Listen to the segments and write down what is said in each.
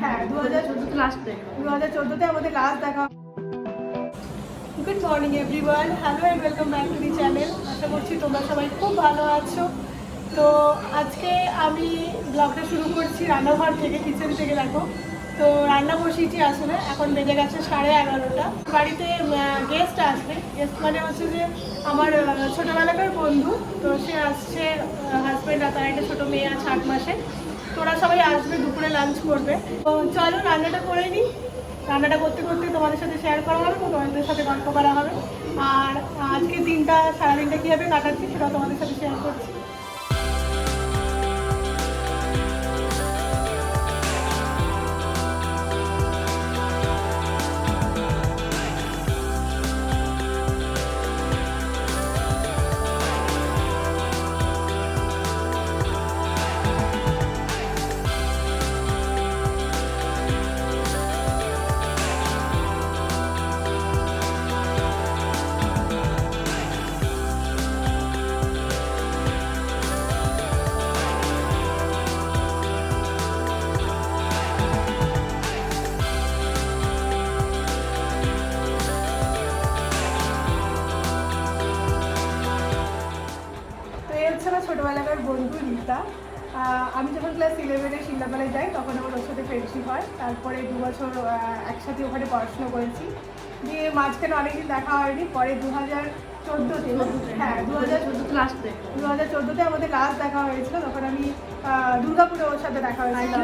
হ্যাঁ আমাদের লাস্ট দেখা good morning everyone hello and welcome back to the channel আশা করছি তোমরা সবাই খুব ভালো আছো। তো আজকে আমি ব্লগটা শুরু করছি রান্নাঘর থেকে কিচেন থেকে, দেখো। তো রান্না বসিয়েছি আসলে, এখন বেজে গেছে সাড়ে এগারোটা। বাড়িতে গেস্ট আসবে। গেস্ট মানে হচ্ছে যে আমার ছোটবেলাকার বন্ধু, তো সে আসছে হাজব্যান্ড আর তার একটা ছোটো মেয়ে আছে আট মাসে। তো ওরা সবাই আসবে, দুপুরে লাঞ্চ করবে। তো চলো, রান্নাটা করে নিই রান্নাটা করতে করতে তোমাদের সাথে শেয়ার করা হবে, তো তোমাদের সাথে গল্প করা হবে। আর আজকে দিনটা, সারাদিনটা কীভাবে কাটাচ্ছি সেটাও তোমাদের সাথে শেয়ার করছি। ছোটোবেলাকার বন্ধু রীতা। আমি যখন ক্লাস ইলেভেনে শিল্লাপালায় যাই তখন আমার ওর সাথে ফ্রেন্ডশিপ হয়। তারপরে দু বছর একসাথে ওখানে পড়াশোনা করেছি। দিয়ে মাঝখানে অনেকদিন দেখা হয়নি পরে দু হাজার চোদ্দোতে হ্যাঁ দু হাজার চোদ্দোতে লাস্টে। দু হাজার চোদ্দোতে আমাদের লাস্ট দেখা হয়েছিল তখন আমি দুর্গাপুরে ওর সাথে দেখা হয়েছিল।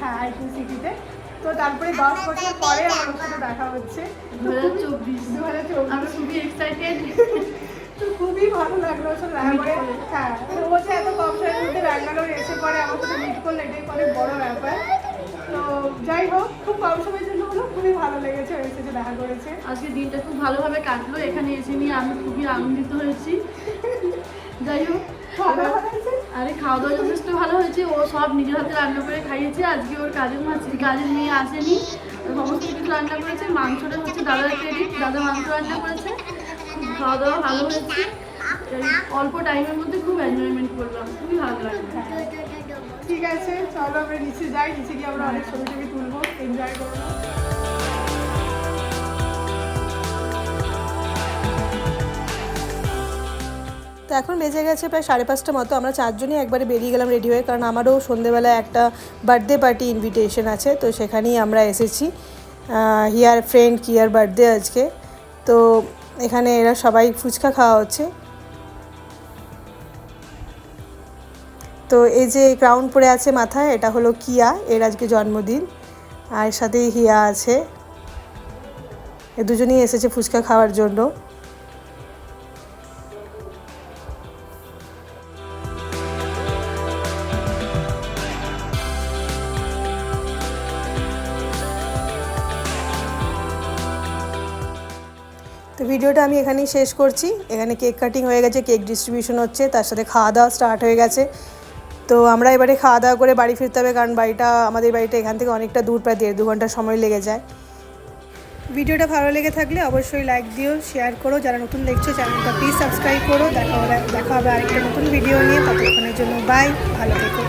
হ্যাঁ আইকিউ সিটিতে। তো তারপরে দশ বছর পরে আমার ওর সাথে দেখা হচ্ছে। দু হাজার চব্বিশ। দু হাজার আমি চব্বিশ খুবই এক্সাইটেড তো খুবই ভালো লাগল ওর সাথে দেখা করে হ্যাঁ ও যে এত কম সময়ের মধ্যে ব্যাঙ্গালোর এসে পরে আমার সাথে মিট করল এটাই অনেক বড় ব্যাপার। তো যাই হোক খুব কম সময়ের জন্য হলো খুবই ভালো লেগেছে ও এসেছে দেখা করেছে। আজকে দিনটা খুব ভালোভাবে কাটলো এখানে এসে নিয়ে আমি খুবই আনন্দিত হয়েছি। যাই হোক আরে খাওয়া দাওয়া যথেষ্ট ভালো হয়েছে ও সব নিজের হাতে রান্না করে খাইয়েছে আজকে ওর কাজের মাছ কাজের মেয়ে আসেনি সমস্ত কিছু রান্না করেছে মাংসটা হচ্ছে দাদার ক্রেডিট দাদা মাংস রান্না করেছে। খাওয়া দাওয়া ভালো হয়েছে। অল্প টাইমের মধ্যে খুব এনজয়মেন্ট করলাম। খুবই ভালো লাগল। ঠিক আছে চলো আমরা নিচে যাই। নিচে গিয়ে আমরা অনেক ছবি টবি তুলবো। এনজয় করব তো এখন বেজে গেছে প্রায় সাড়ে পাঁচটা মতো। আমরা চারজনই একবারে বেরিয়ে গেলাম রেডি হয়ে। কারণ আমারও সন্ধেবেলায় একটা বার্থডে পার্টি ইনভিটেশন আছে। তো সেখানেই আমরা এসেছি। হিয়ার ফ্রেন্ড কিয়ার বার্থডে আজকে। তো এখানে এরা সবাই ফুচকা খাওয়া হচ্ছে। তো এই যে ক্রাউন পরে আছে মাথায়, এটা হলো কিয়া, এর আজকে জন্মদিন। আর সাথে হিয়া আছে। এ দুজনেই এসেছে ফুচকা খাওয়ার জন্য। ভিডিওটা আমি এখানেই শেষ করছি। এখানে কেক কাটিং হয়ে গেছে কেক ডিস্ট্রিবিউশন হচ্ছে, তার সাথে খাওয়া দাওয়া স্টার্ট হয়ে গেছে। তো আমরা এবারে খাওয়া দাওয়া করে বাড়ি ফিরতে হবে, কারণ বাড়িটা, আমাদের বাড়িটা এখান থেকে অনেকটা দূর, প্রায় দেড় দু ঘণ্টা সময় লেগে যায়। ভিডিওটা ভালো লেগে থাকলে অবশ্যই লাইক দিও শেয়ার করো। যারা নতুন দেখছ চ্যানেলটা প্লিজ সাবস্ক্রাইব করো। দেখা হবে দেখা হবে আরেকটা নতুন ভিডিও নিয়ে। ততক্ষণের জন্য বাই ভালো থেকো।